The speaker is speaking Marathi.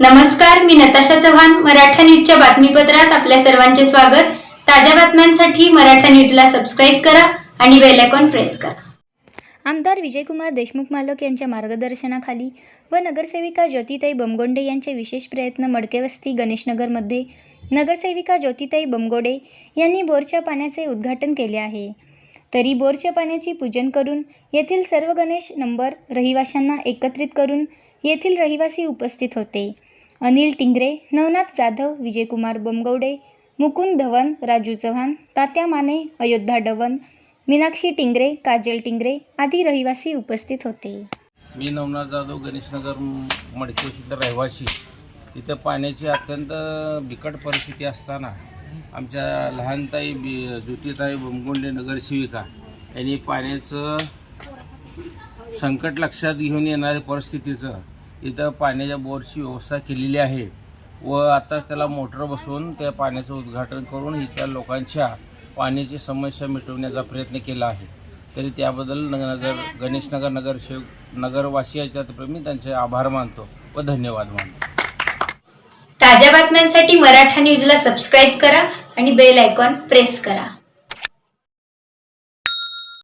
नमस्कार मी नताशा चव्हाण मराठा न्यूजच्या बातमीपत्रात आपल्या सर्वांचे स्वागत. ताज्या बातम्यांसाठी मराठा न्यूजला सबस्क्राईब करा आणि बेल आयकॉन प्रेस करा. आमदार विजयकुमार देशमुख मालक यांच्या मार्गदर्शनाखाली व नगरसेविका ज्योतिताई बमगोंडे यांचे विशेष प्रयत्न मडकेवस्ती गणेशनगरमध्ये नगरसेविका ज्योतिताई बमगोडे यांनी बोरच्या पाण्याचे उद्घाटन केले आहे. तरी बोरच्या पाण्याची पूजन करून येथील सर्व गणेश नंबर रहिवाशांना एकत्रित करून येथील रहिवासी उपस्थित होते. अनिल टिंगरे नवनाथ जाधव विजयकुमार बमगौडे मुकुंद धवन राजू चव्हाण तात्या माने अयोध्या डवन मीनाक्षी टिंगरे काजल टिंगरे आदी रहिवासी उपस्थित होते. मी नवनाथ जाधव गणेशनगर मडकेशीचा रहिवासी. इथं पाण्याची अत्यंत बिकट परिस्थिती असताना आमच्या लहानताई बी ज्योतिताई बमगोंडे नगरसेविका यांनी पाण्याचं संकट लक्षात घेऊन येणाऱ्या परिस्थितीचं इथं पाण्याच्या बोरची व्यवस्था केलेली आहे व आताच त्याला मोटर बसवून त्या पाण्याचं उद्घाटन करून इथल्या लोकांच्या पाण्याची समस्या मिटवण्याचा प्रयत्न केला आहे. तरी त्याबद्दल नगर गणेशनगर नगरसेवक नगरवासियाच्या तर्फे मी त्यांचे आभार मानतो व धन्यवाद मानतो. ताज्या बातम्यांसाठी मराठा न्यूजला सबस्क्राईब करा आणि बेल आयकॉन प्रेस करा.